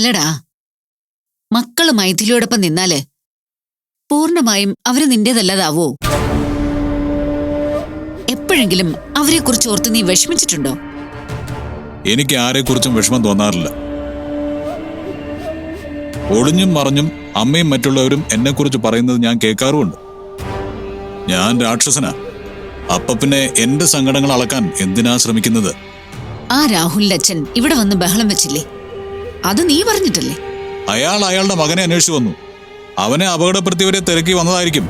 അല്ലടാ. മക്കൾ മൈഥിലിയോടൊപ്പം നിന്നാൽ പൂർണമായും അവർ നിന്റേതല്ലാതാവോ? എപ്പോഴെങ്കിലും അവരെക്കുറിച്ച് ഓർത്ത് നീ വിഷമിച്ചിട്ടുണ്ടോ? എനിക്ക് ആരെക്കുറിച്ചും വിഷമം തോന്നാറില്ല. ഒളിഞ്ഞും മറിഞ്ഞും അമ്മയും മറ്റുള്ളവരും എന്നെക്കുറിച്ച് പറയുന്നത് ഞാൻ കേൾക്കാറുമുണ്ട്. ഞാൻ രാക്ഷസനാ. അപ്പ പിന്നെ എന്റെ സങ്കടങ്ങൾ അളക്കാൻ എന്തിനാ ശ്രമിക്കുന്നത്? ആ രാഹുലിന്റെ അച്ഛൻ ഇവിടെ വന്ന് ബഹളം വെച്ചില്ലേ? അത് നീ പറഞ്ഞിട്ടല്ലേ? അയാൾ അയാളുടെ മകനെ അന്വേഷിച്ചു വന്നു. അവനെ അപകടപ്പെടുത്തിയവരെ തിരക്കി വന്നതായിരിക്കും.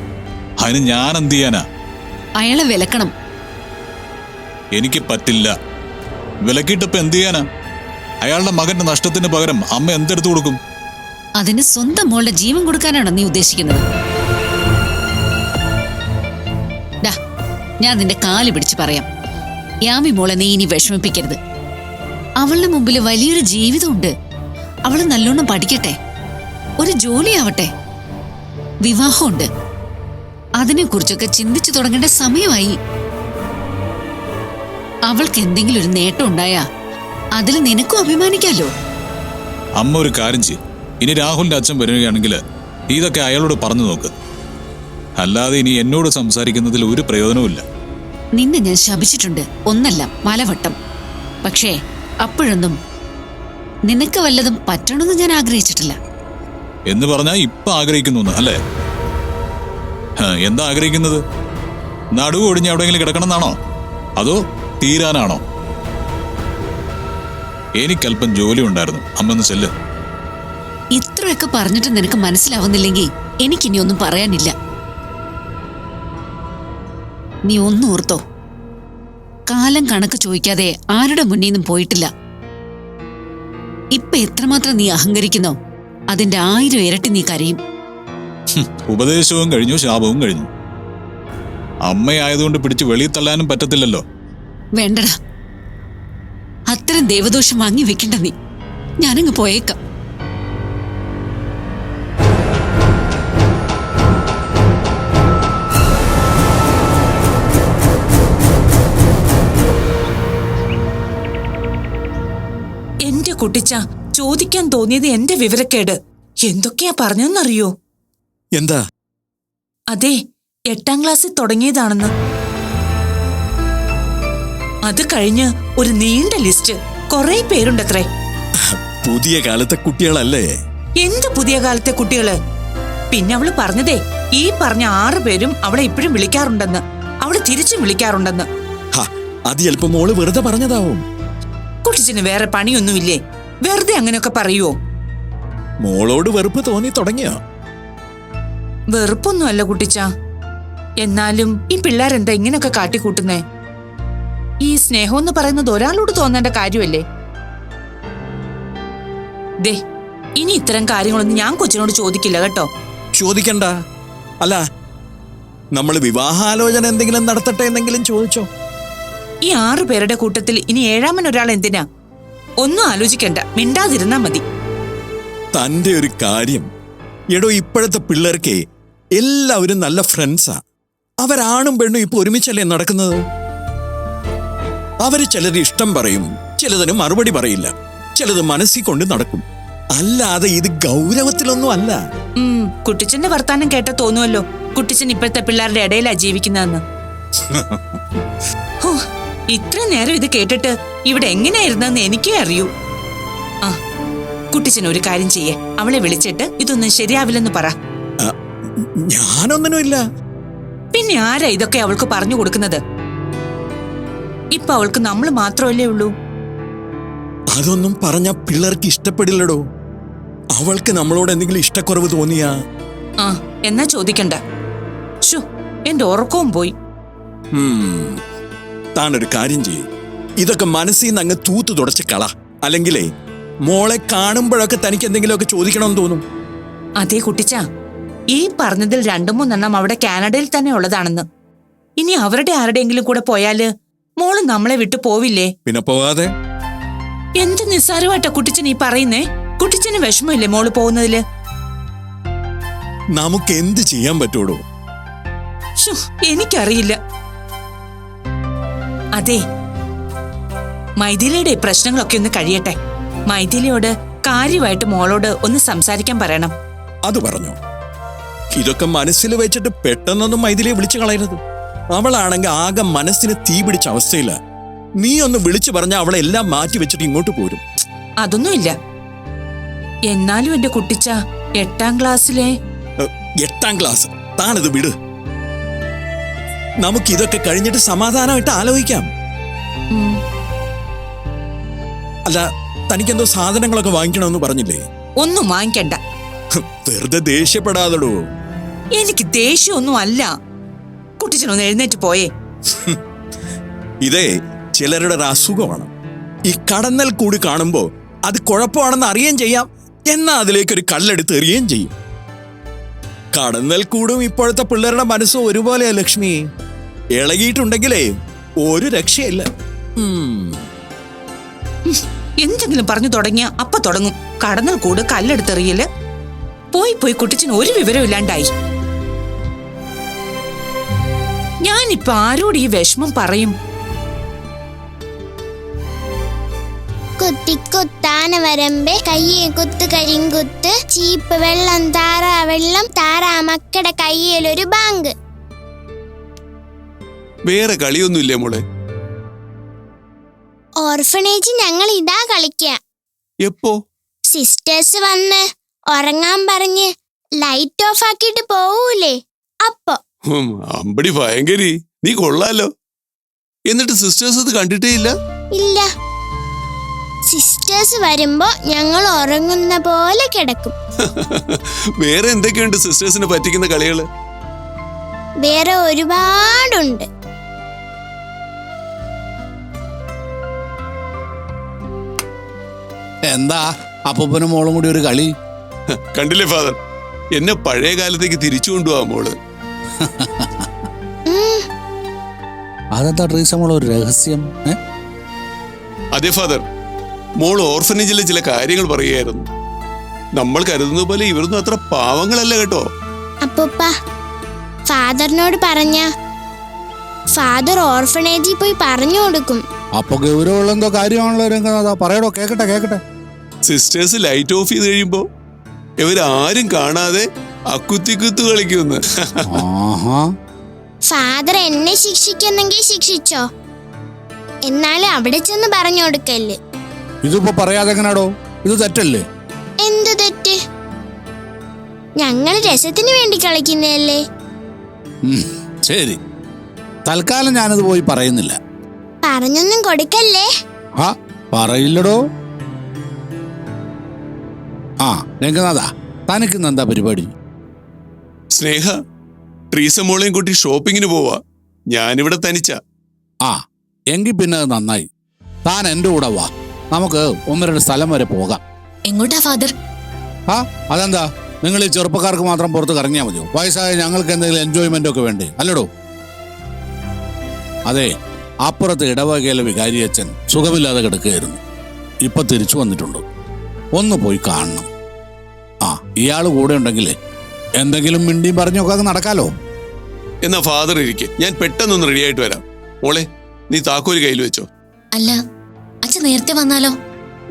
അതിന് ഞാൻ എന്ത് ചെയ്യാനാ? അയാളെ വിലക്കണം. എനിക്ക് പറ്റില്ല. വിലക്കിയിട്ടപ്പോ എന്ത് ചെയ്യാനാ? അയാളുടെ മകന്റെ നഷ്ടത്തിന് പകരം അമ്മ എന്തെടുത്തു കൊടുക്കും? അതിന് സ്വന്തം മോളുടെ ജീവൻ കൊടുക്കാനാണോ നീ ഉദ്ദേശിക്കുന്നത്? ഞാൻ നിന്റെ കാൽ പിടിച്ച് പറയാം. യാമി മോളെ നീ ഇനി വിഷമിപ്പിക്കരുത്. അവളുടെ മുമ്പിൽ വലിയൊരു ജീവിതമുണ്ട്. അവൾ നല്ലോണം പഠിക്കട്ടെ. ഒരു ജോലിയാവട്ടെ. വിവാഹമുണ്ട്. അതിനെക്കുറിച്ചൊക്കെ ചിന്തിച്ചു തുടങ്ങേണ്ട സമയമായി. അവൾക്ക് എന്തെങ്കിലും ഒരു നേട്ടം ഉണ്ടായാ അതിൽ നിനക്കും അഭിമാനിക്കാലോ? അമ്മ ഒരു കാര്യം ചെയ്യും. ഇനി രാഹുലിന്റെ അച്ഛൻ വരികയാണെങ്കിൽ ഇതൊക്കെ അയാളോട് പറഞ്ഞു നോക്ക്. അല്ലാതെ ഇനി എന്നോട് സംസാരിക്കുന്നതിൽ ഒരു പ്രയോജനവുമില്ല. നിന്നെ ഞാൻ ശപിച്ചിട്ടുണ്ട്. ഒന്നല്ല പലവട്ടം പക്ഷേ അപ്പോഴൊന്നും നിനക്ക് വല്ലതും പറ്റണമെന്ന് ഞാൻ ആഗ്രഹിച്ചിട്ടില്ല. എന്ന് പറഞ്ഞാ ഇപ്പൊ ആഗ്രഹിക്കുന്നു അല്ലേ? എന്താ ആഗ്രഹിക്കുന്നത്? നടുവ് ഒടിഞ്ഞ് എവിടെയെങ്കിലും കിടക്കണമെന്നാണോ? അതോ തീരാനാണോ? എനിക്കല്പം ജോലി ഉണ്ടായിരുന്നു അമ്മന്ന് ചെല്ല്. ഇത്രയൊക്കെ പറഞ്ഞിട്ട് നിനക്ക് മനസ്സിലാവുന്നില്ലെങ്കിൽ എനിക്കിനി ഒന്നും പറയാനില്ല. നീ ഒന്നും ഓർത്തോ. കാലം കണക്ക് ചോദിക്കാതെ ആരുടെ മുന്നിൽ നിന്നും പോയിട്ടില്ല. ഇപ്പൊ എത്രമാത്രം നീ അഹങ്കരിക്കുന്നോ? അതിന്റെ ആയിരം ഇരട്ടി നീ കരയും. ഉപദേശവും കഴിഞ്ഞു ശാപവും കഴിഞ്ഞു. അമ്മയായതുകൊണ്ട് പിടിച്ച് വെളിയിൽ തള്ളാനും പറ്റത്തില്ലല്ലോ. വേണ്ടടാ. അത്തരം ദേവദോഷം വാങ്ങി വെക്കണ്ട നീ. ഞാനങ്ങ് പോയേക്കാം. കുട്ടിച്ച ചോദിക്കാൻ തോന്നിയത് എന്റെ വിവരക്കേട്. എന്തൊക്കെയാ പറഞ്ഞെന്നറിയോ എന്താ? അതെ എട്ടാം ക്ലാസ്സിൽ തുടങ്ങിയതാണെന്ന്. അത് കഴിഞ്ഞ് ഒരു നീണ്ട ലിസ്റ്റ്. കുറെ പേരുണ്ടത്രേ. പുതിയ കാലത്തെ കുട്ടികളല്ലേ? എന്ത് പുതിയ കാലത്തെ കുട്ടികൾ? പിന്നെ അവൾ പറഞ്ഞതേ ഈ പറഞ്ഞ ആറ് പേരും അവളെ ഇപ്പോഴും വിളിക്കാറുണ്ടെന്ന്. അവൾ തിരിച്ചും വിളിക്കാറുണ്ടെന്ന്. അത് ചിലപ്പോ മോൾ വെറുതെ പറഞ്ഞതാവും. കുട്ടിച്ചന് വേറെ പണിയൊന്നുമില്ലേ? വെറുതെ അങ്ങനെയൊക്കെ പറയുവോ? മോളോട് വെറുപ്പ് തോന്നി തുടങ്ങിയോ? വെറുപ്പൊന്നുമല്ല കുട്ടിച്ച. എന്നാലും ഈ പിള്ളേരെന്താ ഇങ്ങനെയൊക്കെ കാട്ടിക്കൂട്ടുന്നേ? ഈ സ്നേഹം എന്ന് പറയുന്നത് ഒരാളോട് തോന്നേണ്ട കാര്യമല്ലേ? ദേ ഇനി ഇത്തരം കാര്യങ്ങളൊന്നും ഞാൻ കൊച്ചിനോട് ചോദിക്കില്ല കേട്ടോ. ചോദിക്കണ്ട. അല്ല നമ്മൾ വിവാഹാലോചന എന്തെങ്കിലും നടത്തട്ടെ എന്നെങ്കിലും ചോദിച്ചോ? ഈ ആറു പേരുടെ കൂട്ടത്തിൽ ഇനി ഏഴാമൻ ഒരാൾ എന്തിനാ? ഒന്നും ആലോചിക്കണ്ട. മിണ്ടാതിരുന്നാ മതി. തന്റെ ഒരു കാര്യം. എടോ ഇപ്പോഴത്തെ പിള്ളേർക്ക് എല്ലാവരും നല്ല ഫ്രണ്ട്സാ. അവരാണും പെണ്ണും ഇപ്പൊ ഒരുമിച്ചല്ലേ നടക്കുന്നത്? അവർ ചിലത് ഇഷ്ടം പറയും ചിലതിന് മറുപടി പറയില്ല. ചിലത് മനസ്സിൽ കൊണ്ട് നടക്കും. അല്ലാതെ ഇത് ഗൗരവത്തിലൊന്നും അല്ല. കുട്ടിച്ചന്റെ വർത്താനം കേട്ട തോന്നുമല്ലോ കുട്ടിച്ചൻ ഇപ്പോഴത്തെ പിള്ളേരുടെ ഇടയിലാ ജീവിക്കുന്നതെന്ന്. ഇത്ര നേരം ഇത് കേട്ടിട്ട് ഇവിടെ എങ്ങനെയായിരുന്നെന്ന് എനിക്കേ അറിയൂ. ആ കുട്ടിച്ചൻ ഒരു കാര്യം ചെയ്യേ. അവളെ വിളിച്ചിട്ട് ഇതൊന്നും ശരിയാവില്ലെന്ന് പറ. ഞാനൊന്നിനുമില്ല. പിന്നെ ആരാ ഇതൊക്കെ അവൾക്ക് പറഞ്ഞു കൊടുക്കുന്നത്? ഇപ്പൊ അവൾക്ക് നമ്മൾ മാത്രമല്ലേ ഉള്ളൂ. അതൊന്നും പറഞ്ഞ പിള്ളേർക്ക് ഇഷ്ടപ്പെടില്ലടോ. അവൾക്ക് നമ്മളോട് എന്തെങ്കിലും ഇഷ്ടക്കുറവ് തോന്നിയാ? ആ എന്നാ ചോദിക്കണ്ട. ഷോ എന്റെ ഉറക്കവും പോയി. ഉം, താനൊരു കാര്യം ചെയ്യും. ഇതൊക്കെ മനസ്സിൽ നിന്ന് അങ്ങ് തൂത്ത് തുടച്ച് കള. അല്ലെങ്കിലേ മോളെ കാണുമ്പോഴൊക്കെ തനിക്ക് എന്തെങ്കിലുമൊക്കെ ചോദിക്കണമെന്ന് തോന്നും. അതെ കുട്ടിച്ച ഈ പറഞ്ഞതിൽ രണ്ടു മൂന്നെണ്ണം അവിടെ കാനഡയിൽ തന്നെ ഉള്ളതാണെന്ന്. ഇനി അവരുടെ ആരുടെയെങ്കിലും കൂടെ പോയാൽ മോൾ നമ്മളെ വിട്ടു പോവില്ലേ? പിന്നെ പോവാതെ എന്ത് നിസ്സാരമായിട്ടാ കുട്ടിച്ചൻ ഈ പറയുന്നേ? കുട്ടിച്ചന് വിഷമമില്ലേ മോൾ പോകുന്നതിൽ? നമുക്ക് എന്ത് ചെയ്യാൻ പറ്റുള്ളൂ എനിക്കറിയില്ല. അതെ. മൈഥിലിയുടെ പ്രശ്നങ്ങളൊക്കെ ഒന്ന് കഴിയട്ടെ. മൈഥിലിയോട് കാര്യമായിട്ട് മോളോട് ഒന്ന് സംസാരിക്കാൻ പറയണം. അത് പറഞ്ഞു. ഇതൊക്കെ മനസ്സിൽ വെച്ചിട്ട് പെട്ടെന്നൊന്നും മൈഥിലിയെ വിളിച്ചു കളയരുത്. അവളാണെങ്കിൽ ആകെ മനസ്സിന് തീ പിടിച്ച അവസ്ഥയില്ല നീ ഒന്ന് വിളിച്ചു പറഞ്ഞ അവളെ എല്ലാം മാറ്റി വെച്ചിട്ട് ഇങ്ങോട്ട് പോരും. അതൊന്നുമില്ല. എന്നാലും എന്റെ കുട്ടിച്ച എട്ടാം ക്ലാസ്സിലെ എട്ടാം ക്ലാസ്. താനത് വിട്. നമുക്ക് ഇതൊക്കെ കഴിഞ്ഞിട്ട് സമാധാനമായിട്ട് ആലോചിക്കാം. അല്ല തനിക്കെന്തോ സാധനങ്ങളൊക്കെ വാങ്ങിക്കണമെന്ന് പറഞ്ഞില്ലേ? ഒന്നും വാങ്ങിക്കണ്ട. വെറുതെ ദേഷ്യപ്പെടാതടോ. എനിക്ക് ദേഷ്യമൊന്നും അല്ല. കുട്ടിച്ചനൊന്ന് എഴുന്നേറ്റ് പോയേ. ഇതേ ചിലരുടെ ഒരു അസുഖമാണ്. ഈ കടന്നൽ കൂടി കാണുമ്പോ അത് കുഴപ്പമാണെന്ന് അറിയുകയും ചെയ്യാം. എന്നാ അതിലേക്ക് ഒരു കല്ലെടുത്ത് എറിയുകയും ചെയ്യും. കടന്നൽ കൂടും ഇപ്പോഴത്തെ പിള്ളേരുടെ മനസ്സും ഒരുപോലെയാ ലക്ഷ്മി. ഇളകിയിട്ടുണ്ടെങ്കിലേ ഒരു രക്ഷയില്ല. എന്തെങ്കിലും പറഞ്ഞു തുടങ്ങിയ അപ്പ തുടങ്ങും. കടന്നൽ കൂട് കല്ലെടുത്തെറിയൽ. പോയി പോയി കുട്ടിച്ചിന് ഒരു വിവരം ഇല്ലാണ്ടായി. ഞാനിപ്പൊ ആരോട് ഈ വിഷമം പറയും? കുത്തിക്കുത്താന വരമ്പെ കയ്യെ കുത്ത് കരിങ്കുത്ത് ചീപ്പ് വെള്ളം താറാ വെള്ളം താറാ മക്കടെ കയ്യിലൊരു ബാങ്ക്. വേറെ കളിയൊന്നുമില്ലേ മോളെ? ഓർഫനേജ് ഞങ്ങൾ ഇതാ കളിക്ക. എപ്പോ? സിസ്റ്റേഴ്സ് വന്ന് ഉറങ്ങാൻ പറഞ്ഞ് ലൈറ്റ് ഓഫ് ആക്കിയിട്ട് പോവൂലേ? അപ്പോ. അമ്പടി ഭയങ്കരി. നീ കൊള്ളാലോ. എന്നിട്ട് സിസ്റ്റേഴ്സ് ഇത് കണ്ടിട്ടേ ഇല്ല? ഇല്ല. സിസ്റ്റേഴ്സ് വരുമ്പോ ഞങ്ങൾ ഉറങ്ങുന്ന പോലെ കിടക്കും. വേറെ എന്തൊക്കെയുണ്ട് സിസ്റ്റേഴ്സിനെ പറ്റിക്കുന്ന കളികൾ? വേറെ ഒരുപാടുണ്ട്. എന്താ അപ്പൂപ്പനും മോളും കൂടി ഒരു കളി? കണ്ടില്ലേ ഫാദർ? എന്നെ പഴയ കാലത്തേക്ക് തിരിച്ചു കൊണ്ടുപോവാ മോൾ. അതെന്താ ട്രീസ മോളെ ഒരു രഹസ്യം? അതെ ഫാദർ. മോൾ ഓർഫനേജിലെ ചില കാര്യങ്ങൾ പറയുകയായിരുന്നു. നമ്മൾ കരുതുന്ന പോലെ ഇവരൊന്നും അത്ര പാവങ്ങളല്ല കേട്ടോ. അപ്പൂപ്പ ഫാദറിനോട് പറഞ്ഞ ഫാദർ ഓർഫനേജിൽ പോയി പറഞ്ഞു കൊടുക്കും. അപ്പൊ ഗൗരവമുള്ള എന്തോ കാര്യമാണല്ലോ രംഗനാഥ? പറയടോ കേക്കട്ടെ കേക്കട്ടെ. സിസ്റ്റേഴ്സ് ലൈറ്റ് ഓഫ് ചെയ്ത് കഴിയുമ്പോ ഇവരാരും കാണാതെ അക്കുത്തിക്കുത്തു കളിക്കുന്നു. ആഹാ. ഫാദർ എന്നെ ശിക്ഷിക്കുന്നെങ്കിൽ ശിക്ഷിച്ചോ. എന്നാലും അവിടെ ചെന്ന് പറഞ്ഞു കൊടുക്കല്ലേ. ഇതിപ്പോ പറയാതെ എങ്ങനാടോ ഇത് തെറ്റല്ലേ? എന്തു തെറ്റ്? ഞങ്ങൾ രസത്തിന് വേണ്ടി കളിക്കുന്നതല്ലേ? ശരി. തൽക്കാലം ഞാനത് പോയി പറയുന്നില്ല. പറഞ്ഞൊന്നും കൊടുക്കല്ലേ? ആ പറയില്ലടോ. ആ രംഗനാഥ തനിക്ക് എന്താ പരിപാടി? സ്നേഹ ട്രീസ മോളെയും കൂട്ടി ഷോപ്പിങ്ങിന് പോവാ. ഞാനിവിടെ തനിച്ച. ആ എങ്കിൽ പിന്നെ അത് നന്നായി. താൻ എന്റെ കൂടെ വാ. നമുക്ക് ഒന്ന് രണ്ട് സ്ഥലം വരെ പോകാം. എങ്ങോട്ടാ ഫാദർ? ആ അതെന്താ? നിങ്ങൾ ഈ ചെറുപ്പക്കാർക്ക് മാത്രം പുറത്ത് കറങ്ങിയാൽ മതിയോ? വയസ്സായ ഞങ്ങൾക്ക് എന്തെങ്കിലും എൻജോയ്മെന്റ് ഒക്കെ വേണ്ടേ? അല്ലടോ. അതെ അപ്പുറത്ത് ഇടവകയിലെ വികാരി അച്ഛൻ സുഖമില്ലാതെ കിടക്കുകയായിരുന്നു. ഇപ്പൊ തിരിച്ചു വന്നിട്ടുണ്ട്. ഒന്ന് പോയി കാണണം. ആ ഇയാൾ കൂടെ ഉണ്ടെങ്കിൽ എന്തെങ്കിലും മിണ്ടിയും പറഞ്ഞൊക്കെ അത് നടക്കാലോ? എന്നാ ഫാദർ ഇരിക്കെ. ഞാൻ പെട്ടെന്നൊന്ന് റെഡി ആയിട്ട് വരാം. മോളെ നീ താക്കോൽ കയ്യിൽ വെച്ചോ. അല്ല അച്ഛൻ നേരത്തെ വന്നാലോ?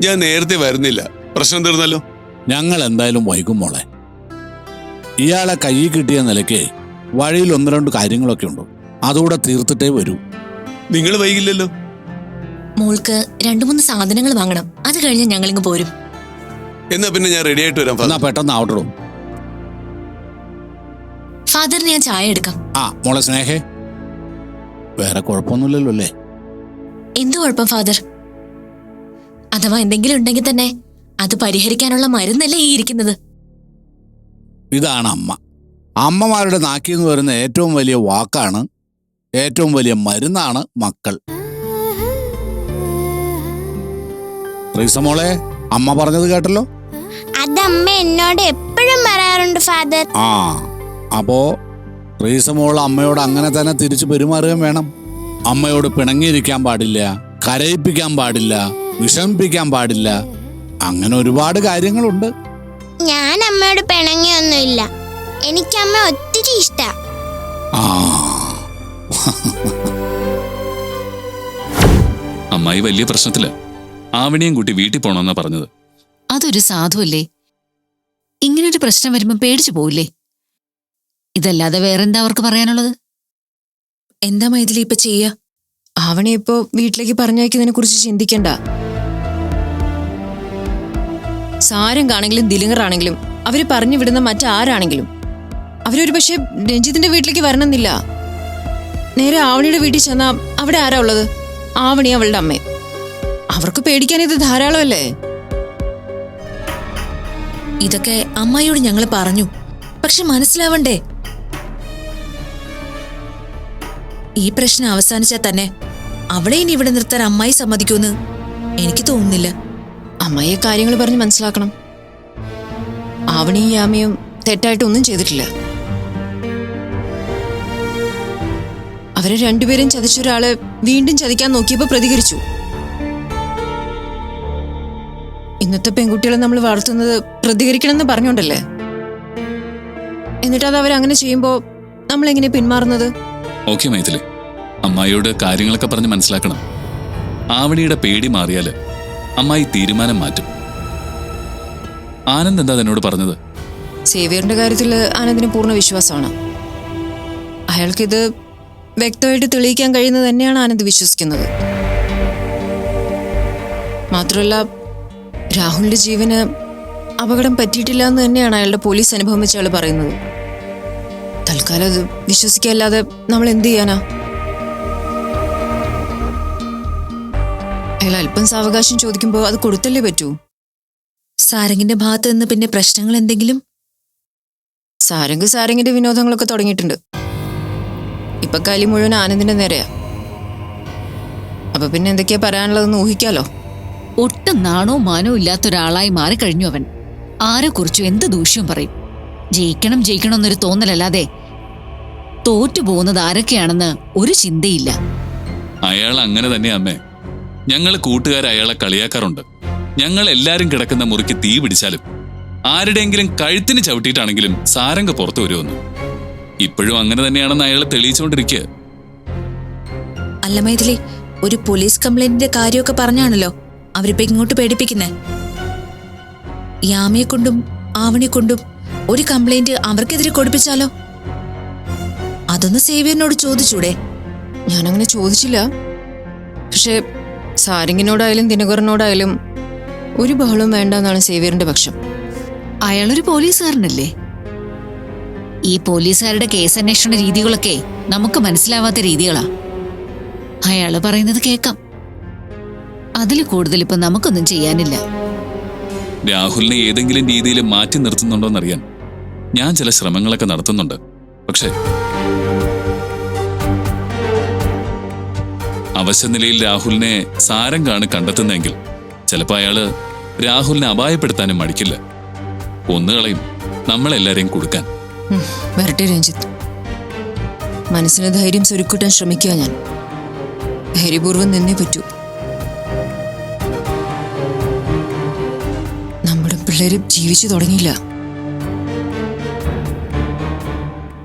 ഞാൻ നേരത്തെ വരുന്നില്ല. പ്രശ്നം തീർന്നല്ലോ. ഞങ്ങൾ എന്തായാലും വൈകും മോളെ. ഇയാളെ കയ്യിൽ കിട്ടിയ നിലയ്ക്ക് വഴിയിൽ ഒന്ന് രണ്ട് കാര്യങ്ങളൊക്കെ ഉണ്ട്? അതുകൂടെ തീർത്തിട്ടേ വരൂ. നിങ്ങൾ വൈകില്ലല്ലോ. മോൾക്ക് രണ്ടു മൂന്ന് സാധനങ്ങൾ വാങ്ങണം. അത് കഴിഞ്ഞ് ഞങ്ങളിങ്ങ് പോരും. എന്നാ പിന്നെ ഞാൻ റെഡി ആയിട്ട് വരാം എന്നാ ഫാദർ പെട്ടെന്ന് ആവട്ടോ ഫാദറിന് ഞാൻ ചായ എടുക്കാം. ആ മോളെ സ്നേഹേ. വേറെ കുഴപ്പമൊന്നുമില്ലല്ലോ അല്ലേ? എന്തു കുഴപ്പം ഫാദർ അഥവാ എന്തെങ്കിലും ഉണ്ടെങ്കിൽ തന്നെ അത് പരിഹരിക്കാനുള്ള മരുന്നല്ലേ ഈ ഇരിക്കുന്നത്? ഇതാണ് അമ്മ. അമ്മമാരുടെ നാക്കിൽ നിന്ന് വരുന്ന ഏറ്റവും വലിയ വാക്കാണ് ഏറ്റവും വലിയ മരുന്നാണ് മക്കൾ. റീസ മോളെ അമ്മ പറഞ്ഞത് കേട്ടല്ലോ? അതമ്മ എന്നോട് എപ്പോഴും പറയാറുണ്ട് ഫാദർ. ആ അപ്പോ റീസമോൾ അമ്മയോട് അങ്ങനെ തന്നെ തിരിച്ചു പെരുമാറുകയും വേണം. അമ്മയോട് പിണങ്ങിയിരിക്കാൻ പാടില്ല കരയിപ്പിക്കാൻ പാടില്ല വിഷമിപ്പിക്കാൻ പാടില്ല. അങ്ങനെ ഒരുപാട് കാര്യങ്ങളുണ്ട്. ഞാൻ അമ്മയോട് പിണങ്ങിയൊന്നുമില്ല. എനിക്ക് അമ്മ ഒത്തിരി ഇഷ്ട. ആ. അമ്മായി വലിയ പ്രശ്നത്തിൽ ആവണിയും കുട്ടി വീട്ടിൽ പോണമെന്നാ പറഞ്ഞത്. അതൊരു സാധുവല്ലേ? ഇങ്ങനൊരു പ്രശ്നം വരുമ്പോൾ പേടിച്ചു പോവില്ലേ? ഇതല്ലാതെ വേറെന്താ അവർക്ക് പറയാനുള്ളത്? എന്താ മൈഥിലി ഇപ്പൊ ചെയ്യ? ആവണെ ഇപ്പോ വീട്ടിലേക്ക് പറഞ്ഞയക്കുന്നതിനെ കുറിച്ച് ചിന്തിക്കണ്ട. സാരംഗാണെങ്കിലും ദിലിങ്ങറാണെങ്കിലും അവർ പറഞ്ഞു വിടുന്ന മറ്റാരാണെങ്കിലും അവരൊരു പക്ഷെ രഞ്ജിത്തിന്റെ വീട്ടിലേക്ക് വരണമെന്നില്ല. നേരെ ആവണിയുടെ വീട്ടിൽ ചെന്നാ അവിടെ ആരാ ഉള്ളത്? ആവണി അവളുടെ അമ്മ. അവർക്ക് പേടിക്കാൻ ഇത് ധാരാളമല്ലേ? ഇതൊക്കെ അമ്മായിയോട് ഞങ്ങൾ പറഞ്ഞു. പക്ഷെ മനസ്സിലാവണ്ടേ? ഈ പ്രശ്നം അവസാനിച്ചാൽ തന്നെ അവളെ ഇനി ഇവിടെ നിർത്താൻ അമ്മായി സമ്മതിക്കുമെന്ന് എനിക്ക് തോന്നുന്നില്ല. അമ്മയെ കാര്യങ്ങൾ പറഞ്ഞ് മനസ്സിലാക്കണം. ആവണിയും തെറ്റായിട്ട് ഒന്നും ചെയ്തിട്ടില്ല. അവരെ രണ്ടുപേരും ചതിച്ചൊരാളെ വീണ്ടും ചതിക്കാൻ നോക്കിയപ്പോ പ്രതികരിച്ചു. ഇന്നത്തെ പെൺകുട്ടികളെ നമ്മൾ വളർത്തുന്നത് പ്രതികരിക്കണമെന്ന് പറഞ്ഞോണ്ടല്ലേ എന്നിട്ട് അത് അവരങ്ങനെ ചെയ്യുമ്പോ നമ്മൾ എങ്ങനെ പിന്മാറുന്നത്? ഓക്കെ മൈഥിലി. അമ്മായിയോട് കാര്യങ്ങളൊക്കെ പറഞ്ഞ് മനസ്സിലാക്കണം. ആവണിയുടെ പേടി മാറിയാൽ അമ്മായി തീരുമാനം മാറ്റും. ആനന്ദ് എന്താ എന്നോട് പറഞ്ഞത്? സേവിയറിന്റെ കാര്യത്തിൽ ആനന്ദിന് പൂർണ വിശ്വാസമാണ്. അയാൾക്കിത് വ്യക്തമായിട്ട് തെളിയിക്കാൻ കഴിയുന്നത് തന്നെയാണ് ആനന്ദ് വിശ്വസിക്കുന്നത്. മാത്രമല്ല രാഹുലിന്റെ ജീവന് അപകടം പറ്റിയിട്ടില്ല എന്ന് തന്നെയാണ് അയാളുടെ പോലീസ് അനുഭവം വെച്ച് അയാൾ പറയുന്നത്. തൽക്കാലം അത് വിശ്വസിക്കല്ലാതെ നമ്മൾ എന്ത് ചെയ്യാനാ? അയാൾ അല്പം സാവകാശം ചോദിക്കുമ്പോൾ അത് കൊടുത്തല്ലേ പറ്റൂ? സാരംഗിന്റെ ഭാഗത്ത് നിന്ന് പിന്നെ പ്രശ്നങ്ങൾ എന്തെങ്കിലും? സാരംഗ് സാരംഗിന്റെ വിനോദങ്ങളൊക്കെ തുടങ്ങിയിട്ടുണ്ട്. ഇപ്പൊ കലി മുഴുവൻ ആനന്ദിന്റെ നേരെയാ. അപ്പൊ പിന്നെ എന്തൊക്കെയാ പറയാനുള്ളതെന്ന് ഊഹിക്കാലോ? ഒട്ടും നാണോ മാനോ ഇല്ലാത്ത ഒരാളായി മാറിക്കഴിഞ്ഞു അവൻ. ആരെ ആരെക്കുറിച്ചും എന്ത് ദൂഷ്യവും പറയും? ജയിക്കണം ജയിക്കണം എന്നൊരു തോന്നലല്ലാതെ തോറ്റുപോകുന്നത് ആരൊക്കെയാണെന്ന് ഒരു ചിന്തയില്ല. അയാൾ അങ്ങനെ തന്നെ അമ്മേ. ഞങ്ങൾ കൂട്ടുകാർ അയാളെ കളിയാക്കാറുണ്ട്. ഞങ്ങൾ എല്ലാരും കിടക്കുന്ന മുറിക്ക് തീ പിടിച്ചാലും ആരുടെയെങ്കിലും കഴുത്തിന് ചവിട്ടിയിട്ടാണെങ്കിലും സാരംഗ പുറത്തു വരുമെന്ന്. ഇപ്പോഴും അങ്ങനെ തന്നെയാണെന്ന് അയാൾ തെളിയിച്ചുകൊണ്ടിരിക്കുക. അല്ല മൈഥിലി ഒരു പോലീസ് കംപ്ലൈന്റിന്റെ കാര്യമൊക്കെ പറഞ്ഞാണല്ലോ. അവരിപ്പോ ഇങ്ങോട്ട് പേടിപ്പിക്കുന്നേ? യാമയെ കൊണ്ടും ആവണി കൊണ്ടും ഒരു കംപ്ലൈന്റ് അവർക്കെതിരെ കൊടുപ്പിച്ചാലോ? അതൊന്ന് സേവിയറിനോട് ചോദിച്ചൂടെ. ഞാനങ്ങനെ ചോദിച്ചില്ല. പക്ഷെ സാരംഗിനോടായാലും ദിനകരനോടായാലും ഒരു ബഹളവും വേണ്ട എന്നാണ് സേവ്യറിന്റെ പക്ഷം. അയാളൊരു പോലീസുകാരനല്ലേ? ഈ പോലീസുകാരുടെ കേസന്വേഷണ രീതികളൊക്കെ നമുക്ക് മനസ്സിലാവാത്ത രീതികളാ. അയാൾ പറയുന്നത് കേക്കാം. അതിൽ കൂടുതൽ ഇപ്പൊ നമുക്കൊന്നും ചെയ്യാനില്ല. രാഹുലിനെ ഏതെങ്കിലും രീതിയിൽ മാറ്റി നിർത്തുന്നുണ്ടോന്നറിയാൻ ഞാൻ ചില ശ്രമങ്ങളൊക്കെ നടത്തുന്നുണ്ട്. പക്ഷേ അവശനിലയിൽ രാഹുലിനെ സാരംഗാണ് കണ്ടെത്തുന്നതെങ്കിൽ ചിലപ്പോൾ അയാൾ രാഹുലിനെ അപായപ്പെടുത്താനും മടിക്കില്ല. കൊന്നുകളയും നമ്മളെല്ലാരെയും കൊടുക്കാൻ. വരട്ടെ രഞ്ജിത്ത്. മനസ്സിന് ധൈര്യം സ്വരുക്കൂട്ടാൻ ശ്രമിക്കുക ഞാൻ. ധൈര്യപൂർവം നിന്നേ പറ്റൂ. പിള്ളേര് ജീവിച്ചു തുടങ്ങിയില്ല.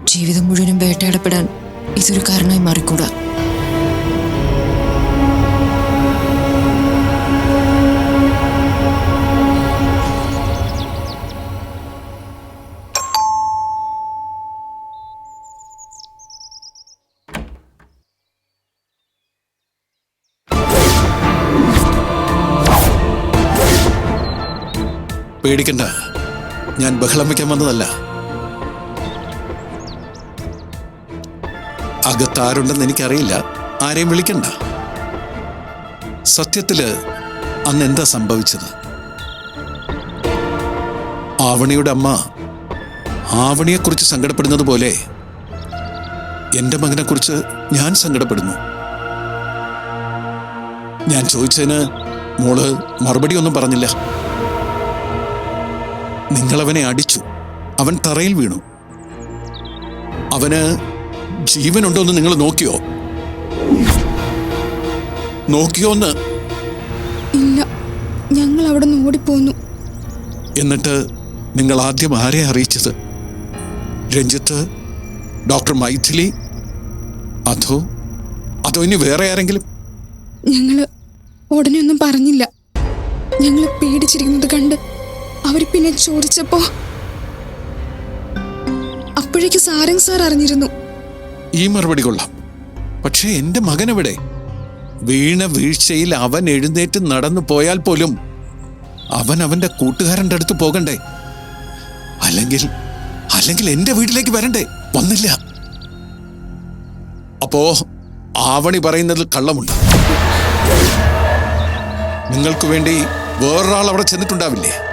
ജീവിതം മുഴുവനും വേട്ടയാടപ്പെടാൻ ഇതൊരു കാരണമായി മാറിക്കൂടാ. പേടിക്കണ്ട. ഞാൻ ബഹളം വയ്ക്കാൻ വന്നതല്ല. അകത്താരുണ്ടെന്ന് എനിക്കറിയില്ല. ആരെയും വിളിക്കണ്ട. സത്യത്തിൽ അന്ന് എന്താ സംഭവിച്ചത്? ആവണിയുടെ അമ്മ ആവണിയെക്കുറിച്ച് സങ്കടപ്പെടുന്നത് പോലെ എന്റെ മകനെക്കുറിച്ച് ഞാൻ സങ്കടപ്പെടുന്നു. ഞാൻ ചോദിച്ചതിന് മോൾ മറുപടി ഒന്നും പറഞ്ഞില്ല. നിങ്ങളവനെ അടിച്ചു. അവൻ തറയിൽ വീണു. അവന് ജീവനുണ്ടോ എന്ന് നിങ്ങൾ നോക്കിയോ? നോക്കിയോന്ന്. ഇല്ല ഞങ്ങൾ അവിടെ നിന്ന് ഓടിപ്പോന്നു. എന്നിട്ട് നിങ്ങൾ ആദ്യം ആരെ അറിയിച്ചത്? രഞ്ജിത്ത് ഡോക്ടർ മൈഥിലി അതോ അതോ ഇനി വേറെ ആരെങ്കിലും? ഞങ്ങൾ ഉടനെ ഒന്നും പറഞ്ഞില്ല. ഞങ്ങൾ പേടിച്ചിരിക്കുന്നത് കണ്ട് ഇങ്ങനെ ചോദിച്ചപ്പോ അപ്പോഴേക്ക് സാരംഗ് സാർ അറിഞ്ഞിരുന്നു. ഈ മറുപടി കൊള്ളാം. പക്ഷേ എന്റെ മകൻ എവിടെ? വീണ വീഴ്ചയിൽ അവൻ എഴുന്നേറ്റ് നടന്നു പോയാൽ പോലും അവൻ അവന്റെ കൂട്ടുകാരന്റെ അടുത്ത് പോകണ്ടേ? അല്ലെങ്കിൽ അല്ലെങ്കിൽ എന്റെ വീട്ടിലേക്ക് വരണ്ടേ? വന്നില്ല. അപ്പോ ആവണി പറയുന്നതിൽ കള്ളമുണ്ട്. നിങ്ങൾക്ക് വേണ്ടി വേറൊരാൾ അവിടെ ചെന്നിട്ടുണ്ടാവില്ലേ?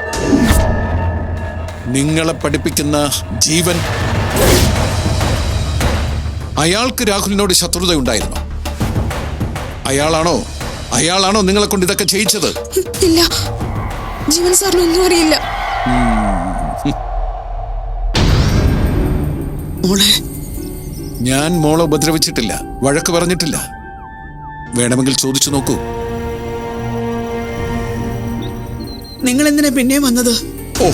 നിങ്ങളെ പഠിപ്പിക്കുന്ന ജീവൻ. അയാൾക്ക് രാഹുലിനോട് ശത്രുതയുണ്ടായിരുന്നു. അയാളാണോ? അയാളാണോ നിങ്ങളെ കൊണ്ട് ഇതൊക്കെ ചെയ്യിച്ചത്? ഇല്ല. ജീവൻ സാറിനൊന്നും അറിയില്ല. മോളെ. ഞാൻ മോളെ ഉപദ്രവിച്ചിട്ടില്ല. വഴക്ക് പറഞ്ഞിട്ടില്ല. വേണമെങ്കിൽ ചോദിച്ചു നോക്കൂ. നിങ്ങൾ എന്തിനാ പിന്നെയും വന്നത്? ഓ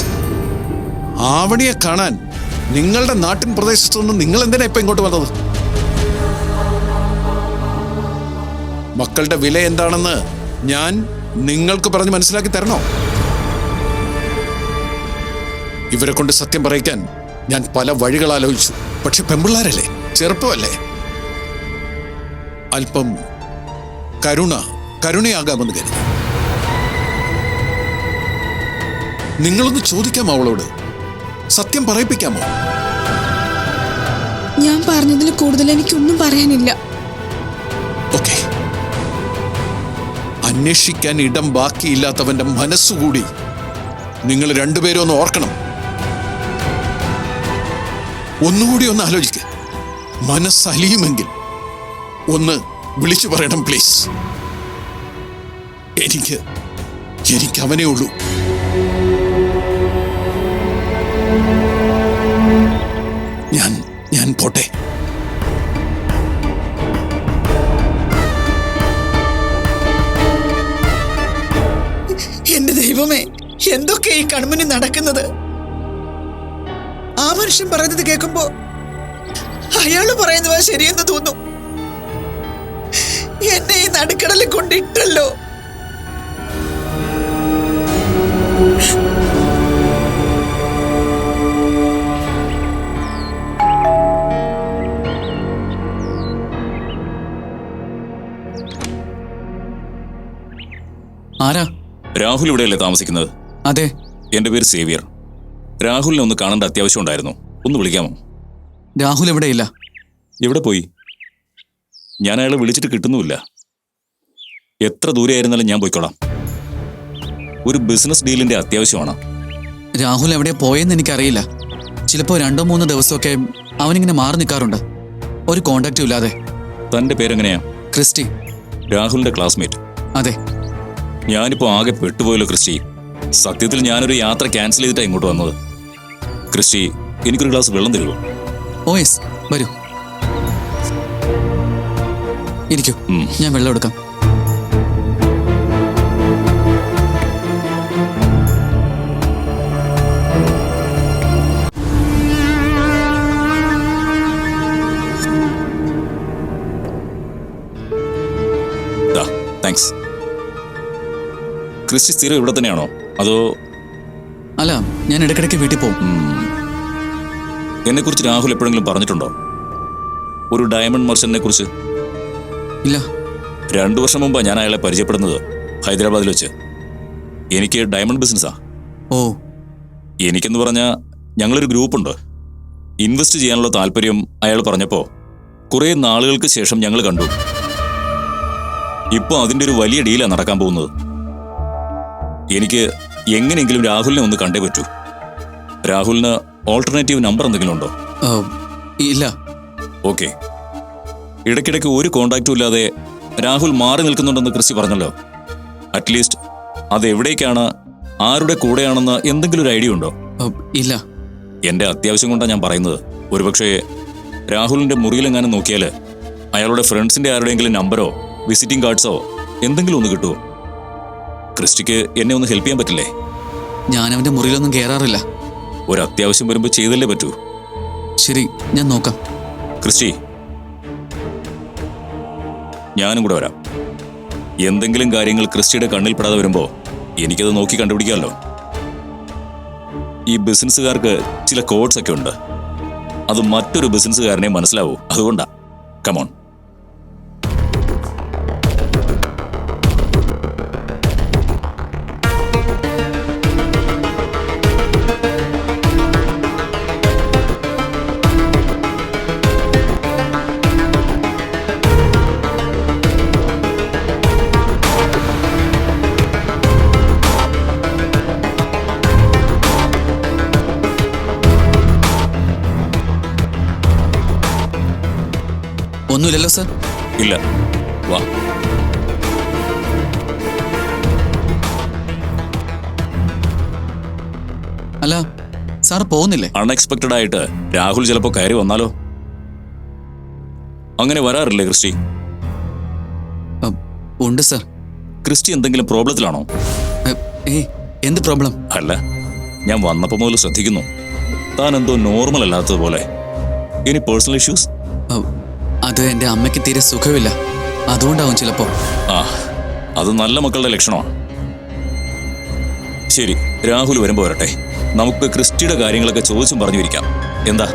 ആവണിയെ കാണാൻ നിങ്ങളുടെ നാട്ടിൻ പ്രദേശത്തു നിന്ന് നിങ്ങൾ എന്തിനാ ഇപ്പം ഇങ്ങോട്ട് വന്നത്? മക്കളുടെ വില എന്താണെന്ന് ഞാൻ നിങ്ങൾക്ക് പറഞ്ഞ് മനസ്സിലാക്കി തരണോ? ഇവരെ കൊണ്ട് സത്യം പറയിക്കാൻ ഞാൻ പല വഴികൾ ആലോചിച്ചു. പക്ഷെ പെമ്പിള്ളാരല്ലേ? ചെറുപ്പമല്ലേ? അല്പം കരുണ കരുണയാകാമെന്ന് കരുതി. നിങ്ങളൊന്ന് ചോദിക്കാം അവളോട്? സത്യം പറയിപ്പിക്കാമോ? ഞാൻ പറഞ്ഞതിൽ കൂടുതൽ എനിക്കൊന്നും പറയാനില്ല. ഓക്കെ. അന്വേഷിക്കാൻ ഇടം ബാക്കിയില്ലാത്തവന്റെ മനസ്സുകൂടി നിങ്ങൾ രണ്ടുപേരും ഒന്ന് ഓർക്കണം. ഒന്നുകൂടി ഒന്ന് ആലോചിക്ക. മനസ്സലിയുമെങ്കിൽ ഒന്ന് വിളിച്ചു പറയണം പ്ലീസ് എനിക്ക് എനിക്ക് അവനേ ഉള്ളൂ. ഞാൻ ഞാൻ പോട്ടെ. എന്റെ ദൈവമേ എന്തൊക്കെ ഈ കൺമുന്നിൽ നടക്കുന്നത്? ആ മനുഷ്യൻ പറയുന്നത് കേൾക്കുമ്പോ അയാൾ പറയുന്നവ ശരിയെന്ന് തോന്നും. എന്നെ ഈ നടുക്കടലിൽ കൊണ്ടിട്ടല്ലോ. രാഹുൽ ഇവിടെയല്ലേ താമസിക്കുന്നത്? അതെ. എന്റെ പേര് സേവിയർ. രാഹുലിനെ ഒന്ന് കാണേണ്ട അത്യാവശ്യം ഉണ്ടായിരുന്നു. ഒന്ന് വിളിക്കാമോ? രാഹുൽ എവിടെയില്ല? എവിടെ പോയി? ഞാൻ അയാളെ വിളിച്ചിട്ട് കിട്ടുന്നുമില്ല. എത്ര ദൂരെ ആയിരുന്നാലും ഞാൻ പോയിക്കോളാം. ഒരു ബിസിനസ് ഡീലിന്റെ അത്യാവശ്യമാണ്. രാഹുൽ എവിടെ പോയെന്ന് എനിക്കറിയില്ല. ചിലപ്പോൾ രണ്ടോ മൂന്നോ ദിവസമൊക്കെ അവനിങ്ങനെ മാറി നിൽക്കാറുണ്ട്. ഒരു കോണ്ടാക്റ്റും ഇല്ലാതെ. തന്റെ പേരെങ്ങനെയാ? ക്രിസ്റ്റി. രാഹുലിന്റെ ക്ലാസ്മേറ്റ്. അതെ. ഞാനിപ്പോ ആകെ പെട്ടുപോയല്ലോ ക്രിസ്റ്റി. സത്യത്തിൽ ഞാനൊരു യാത്ര ക്യാൻസൽ ചെയ്തിട്ടാണ് ഇങ്ങോട്ട് വന്നത്. ക്രിസ്റ്റി എനിക്കൊരു ഗ്ലാസ് വെള്ളം തരുമോ? Oh yes. വരൂ. ഇരിക്കൂ. ഞാൻ വെള്ളം എടുക്കാം. ക്രിസ്റ്റി സ്ഥിരം ഇവിടെ തന്നെയാണോ? അതോ? അല്ല ഞാൻ ഇടയ്ക്കിടയ്ക്ക് വീട്ടിൽ പോകും. എന്നെ കുറിച്ച് രാഹുൽ എപ്പോഴെങ്കിലും പറഞ്ഞിട്ടുണ്ടോ? ഒരു ഡയമണ്ട് മർച്ചന്റിനെ കുറിച്ച് ഇല്ല. രണ്ടു വർഷം മുമ്പാണ് ഞാൻ അയാളെ പരിചയപ്പെടുന്നത് ഹൈദരാബാദിൽ വെച്ച്. എനിക്ക് ഡയമണ്ട് ബിസിനസ്സാ. ഓ. എനിക്കെന്ന് പറഞ്ഞാൽ ഞങ്ങളൊരു ഗ്രൂപ്പുണ്ട്. ഇൻവെസ്റ്റ് ചെയ്യാനുള്ള താല്പര്യം അയാൾ പറഞ്ഞപ്പോൾ കുറേ നാളുകൾക്ക് ശേഷം ഞങ്ങൾ കണ്ടു. ഇപ്പോൾ അതിന്റെ ഒരു വലിയ ഡീലാണ് നടക്കാൻ പോകുന്നത്. എനിക്ക് എങ്ങനെയെങ്കിലും രാഹുലിനെ ഒന്ന് കണ്ടേ പറ്റൂ. രാഹുലിന് ഓൾട്ടർനേറ്റീവ് നമ്പർ എന്തെങ്കിലും ഉണ്ടോ? ഇല്ല. ഓക്കെ. ഇടയ്ക്കിടയ്ക്ക് ഒരു കോണ്ടാക്റ്റും ഇല്ലാതെ രാഹുൽ മാറി നിൽക്കുന്നുണ്ടെന്ന് കൃഷി പറഞ്ഞല്ലോ. അറ്റ്ലീസ്റ്റ് അത് എവിടേക്കാണ് ആരുടെ കൂടെയാണെന്ന് എന്തെങ്കിലും ഒരു ഐഡിയ ഉണ്ടോ? ഇല്ല. എന്റെ അത്യാവശ്യം കൊണ്ടാണ് ഞാൻ പറയുന്നത്. ഒരുപക്ഷെ രാഹുലിന്റെ മുറിയിലെങ്ങാനും നോക്കിയാൽ അയാളുടെ ഫ്രണ്ട്സിന്റെ ആരുടെയെങ്കിലും നമ്പറോ വിസിറ്റിംഗ് കാർഡ്സോ എന്തെങ്കിലും ഒന്ന് കിട്ടുമോ ക്രിസ്റ്റിക്ക് എന്നെ ഒന്ന് ഹെൽപ്പ് ചെയ്യാൻ പറ്റില്ലേ? ഞാൻ അവന്റെ മുറിയിലൊന്നും കയറാറില്ല ഒരു അത്യാവശ്യം വരുമ്പോൾ ചെയ്തല്ലേ പറ്റൂ? ശരി ഞാൻ നോക്കാം. ക്രിസ്റ്റി ഞാനും കൂടെ വരാം. എന്തെങ്കിലും കാര്യങ്ങൾ ക്രിസ്റ്റിയുടെ കണ്ണിൽ പെടാതെ വരുമ്പോൾ എനിക്കത് നോക്കി കണ്ടുപിടിക്കാമല്ലോ. ഈ ബിസിനസ്സുകാർക്ക് ചില കോഡ്സ് ഒക്കെ ഉണ്ട്. അത് മറ്റൊരു ബിസിനസ്സുകാരനെ മനസ്സിലാവൂ. അതുകൊണ്ടാ. കമോൺ ഒന്നുമില്ലല്ലോ സർ? ഇല്ല. വാ. അല്ല സാർ പോകുന്നില്ലേ? അൺഎക്സ്പെക്റ്റഡ് ആയിട്ട് രാഹുൽ ചിലപ്പോ കയറി വന്നാലോ? അങ്ങനെ വരാറില്ലേ ക്രിസ്റ്റി? ഉണ്ട് സർ. ക്രിസ്റ്റി എന്തെങ്കിലും പ്രോബ്ലത്തിലാണോ? എന്ത് പ്രോബ്ലം? അല്ല ഞാൻ വന്നപ്പോ മുതൽ ശ്രദ്ധിക്കുന്നു. താൻ എന്തോ നോർമൽ അല്ലാത്തതുപോലെ. ഇനി പേഴ്സണൽ ഇഷ്യൂസ് അത് എന്റെ അമ്മയ്ക്ക് തീരെ സുഖമില്ല. അതുകൊണ്ടാവും ചിലപ്പോ. ആ അത് നല്ല മക്കളുടെ ലക്ഷണമാണ് ശരി രാഹുൽ വരുമ്പോൾ വരട്ടെ. നമുക്ക് ക്രിസ്റ്റിയുടെ കാര്യങ്ങളൊക്കെ ചോദിച്ചും പറഞ്ഞു ഇരിക്കാം. എന്താ?